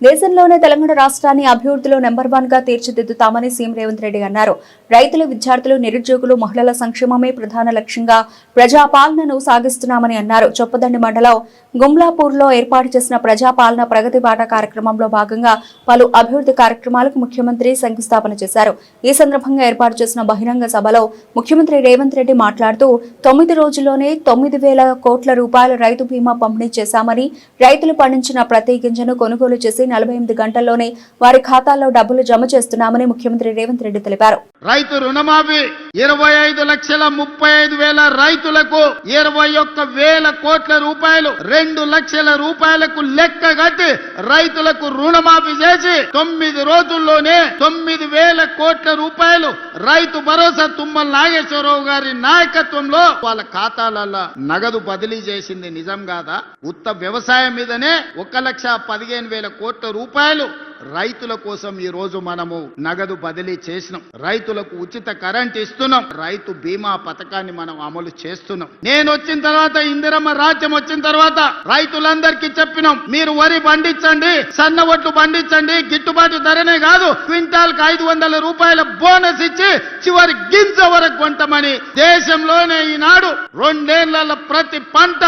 దేశంలోనే తెలంగాణ రాష్ట్రాన్ని అభివృద్ధిలో నెంబర్ వన్గా తీర్చిదిద్దుతామని సీఎం రేవంత్ రెడ్డి అన్నారు. రైతులు విద్యార్థులు నిరుద్యోగులు మహిళల సంక్షేమమే ప్రధాన లక్ష్యంగా ప్రజాపాలనను సాగిస్తున్నామని అన్నారు. చొప్పదండి మండలం గుమ్లాపూర్లో ఏర్పాటు చేసిన ప్రజాపాలన ప్రగతి పాట కార్యక్రమంలో భాగంగా పలు అభివృద్ధి కార్యక్రమాలకు ముఖ్యమంత్రి శంకుస్థాపన చేశారు. ఈ సందర్భంగా ఏర్పాటు చేసిన బహిరంగ సభలో ముఖ్యమంత్రి రేవంత్ రెడ్డి మాట్లాడుతూ తొమ్మిది రోజుల్లోనే తొమ్మిది వేల కోట్ల రూపాయల రైతు బీమా పంపిణీ చేశామని రైతులు పండించిన ప్రతి గింజను కొనుగోలు చేసి నలభై ఎనిమిది గంటల్లోనే వారి ఖాతాల్లో డబ్బులు జమ చేస్తున్నామని ముఖ్యమంత్రి రేవంత్ రెడ్డి తెలిపారు. రైతు రుణమాఫీ ఇరవై ఐదు లక్షల ముప్పై ఐదు వేల రైతులకు ఇరవై ఒక్క వేల కోట్ల రూపాయలు రెండు లక్షల రూపాయలకు లెక్క కట్టి రైతులకు రుణమాఫీ చేసి తొమ్మిది రోజుల్లోనే తొమ్మిది వేల కోట్ల రూపాయలు రైతు భరోసా తుమ్మల నాగేశ్వరరావు గారి నాయకత్వంలో వాళ్ళ ఖాతాలలో నగదు బదిలీ చేసింది నిజం కాదా? ఉత్త వ్యవసాయం మీదనే ఒక లక్ష పదిహేను వేల కోట్ల రూపాయలు రైతుల కోసం ఈ రోజు మనము నగదు బదిలీ చేసినాం. రైతులకు ఉచిత కరెంట్ ఇస్తున్నాం. రైతు బీమా పథకాన్ని మనం అమలు చేస్తున్నాం. నేను వచ్చిన తర్వాత ఇందిరమ్మ రాజ్యం వచ్చిన తర్వాత రైతులందరికీ చెప్పినాం మీరు వరి పండించండి సన్న ఒట్లు పండించండి గిట్టుబాటు ధరనే కాదు క్వింటాల్కు ఐదు వందల రూపాయల బోనస్ ఇచ్చి చివరి గింజ వరకు కొంటమని దేశంలోనే ఈనాడు రెండేళ్ళ ప్రతి పంట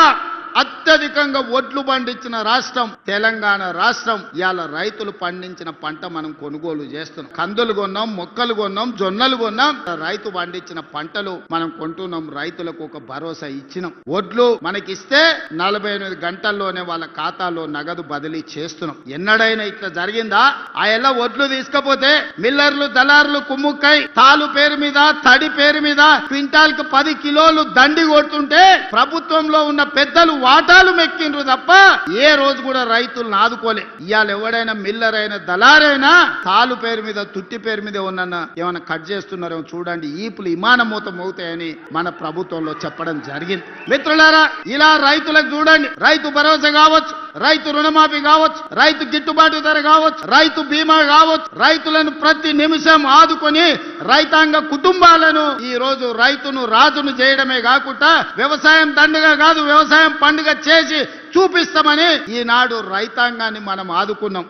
అత్యధికంగా ఒడ్లు పండించిన రాష్ట్రం తెలంగాణ రాష్ట్రం. ఇవాళ రైతులు పండించిన పంట మనం కొనుగోలు చేస్తున్నాం. కందులు కొన్నాం మొక్కలు కొన్నాం జొన్నలు కొన్నాం. రైతు పండించిన పంటలు మనం కొంటున్నాం రైతులకు ఒక భరోసా ఇచ్చినాం. ఒడ్లు మనకిస్తే నలభై ఎనిమిది గంటల్లోనే వాళ్ళ ఖాతాలో నగదు బదిలీ చేస్తున్నాం. ఎన్నడైనా ఇట్లా జరిగిందా? ఆ ఎలా ఒడ్లు తీసుకపోతే మిల్లర్లు దళారులు కుమ్ముక్కై తాలు పేరు మీద తడి పేరు మీద క్వింటాల్కి పది కిలోలు దండి కొడుతుంటే ప్రభుత్వంలో ఉన్న పెద్దలు వాటాలు మెక్కిండ్రు తప్ప ఏ రోజు కూడా రైతులను ఆదుకోలే. ఇవాళ ఎవడైనా మిల్లర్ అయినా దళారైనా తాలు పేరు మీద తుట్టి పేరు మీద ఉన్న ఏమైనా కట్ చేస్తున్నారేమో చూడండి. ఈపులు ఇమానమూతం అవుతాయని మన ప్రభుత్వంలో చెప్పడం జరిగింది. మిత్రులారా ఇలా రైతులకు చూడండి. రైతు భరోసా కావచ్చు. రైతు రుణమాఫీ కావచ్చు రైతు గిట్టుబాటు ధర కావచ్చు రైతు బీమా కావచ్చు రైతులను ప్రతి నిమిషం ఆదుకొని రైతాంగ కుటుంబాలను ఈ రోజు రైతును రాజును చేయడమే కాకుండా వ్యవసాయం దండగా కాదు వ్యవసాయం పండుగ చేసి చూపిస్తామని ఈనాడు రైతాంగాన్ని మనం ఆదుకున్నాం.